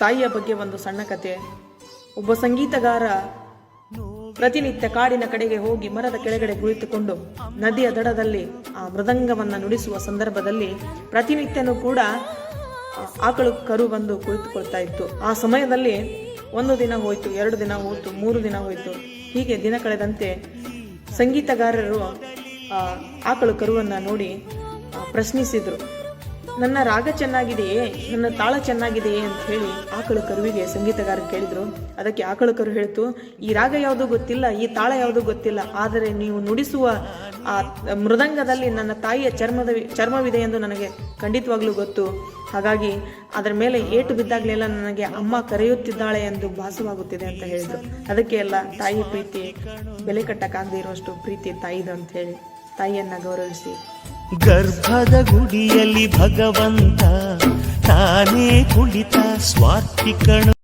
ತಾಯಿಯ ಬಗ್ಗೆ ಒಂದು ಸಣ್ಣ ಕತೆ. ಒಬ್ಬ ಸಂಗೀತಗಾರ ಪ್ರತಿನಿತ್ಯ ಕಾಡಿನ ಕಡೆಗೆ ಹೋಗಿ ಮರದ ಕೆಳಗಡೆ ಕುಳಿತುಕೊಂಡು ನದಿಯ ದಡದಲ್ಲಿ ಆ ಮೃದಂಗವನ್ನು ನುಡಿಸುವ ಸಂದರ್ಭದಲ್ಲಿ ಪ್ರತಿನಿತ್ಯನೂ ಕೂಡ ಆಕಳು ಕರು ಬಂದು ಕುಳಿತುಕೊಳ್ತಾ ಇತ್ತು. ಆ ಸಮಯದಲ್ಲಿ ಒಂದು ದಿನ ಹೋಯಿತು, ಎರಡು ದಿನ ಹೋಯಿತು, ಮೂರು ದಿನ ಹೋಯಿತು. ಹೀಗೆ ದಿನ ಕಳೆದಂತೆ ಸಂಗೀತಗಾರರು ಆಕಳು ಕರುವನ್ನು ನೋಡಿ ಪ್ರಶ್ನಿಸಿದ್ರು. ನನ್ನ ರಾಗ ಚೆನ್ನಾಗಿದೆಯೇ? ನನ್ನ ತಾಳ ಚೆನ್ನಾಗಿದೆಯೇ ಅಂತ ಹೇಳಿ ಆಕಳು ಕರುವಿಗೆ ಸಂಗೀತಗಾರ ಕೇಳಿದ್ರು. ಅದಕ್ಕೆ ಆಕಳು ಕರು ಹೇಳ್ತು, ಈ ರಾಗ ಯಾವುದು ಗೊತ್ತಿಲ್ಲ, ಈ ತಾಳ ಯಾವುದು ಗೊತ್ತಿಲ್ಲ, ಆದರೆ ನೀವು ನುಡಿಸುವ ಆ ಮೃದಂಗದಲ್ಲಿ ನನ್ನ ತಾಯಿಯ ಚರ್ಮದ ಚರ್ಮವಿದೆ ಎಂದು ನನಗೆ ಖಂಡಿತವಾಗ್ಲೂ ಗೊತ್ತು. ಹಾಗಾಗಿ ಅದರ ಮೇಲೆ ಏಟು ಬಿದ್ದಾಗಲೆಲ್ಲ ನನಗೆ ಅಮ್ಮ ಕರೆಯುತ್ತಿದ್ದಾಳೆ ಎಂದು ಭಾಸವಾಗುತ್ತಿದೆ ಅಂತ ಹೇಳಿದ್ರು. ಅದಕ್ಕೆ ಎಲ್ಲ ತಾಯಿ ಪ್ರೀತಿ, ಬೆಲೆ ಕಟ್ಟಕ್ಕಾಗದೇ ಇರುವಷ್ಟು ಪ್ರೀತಿ ತಾಯಿದು ಅಂತ ಹೇಳಿ ತಾಯಿಯನ್ನ ಗೌರವಿಸಿ ಗರ್ಭದ ಗುಡಿಯಲ್ಲಿ ಭಗವಂತ ತಾನೇ ಕುಳಿತ ಸ್ವಾರ್ಥಿಕನು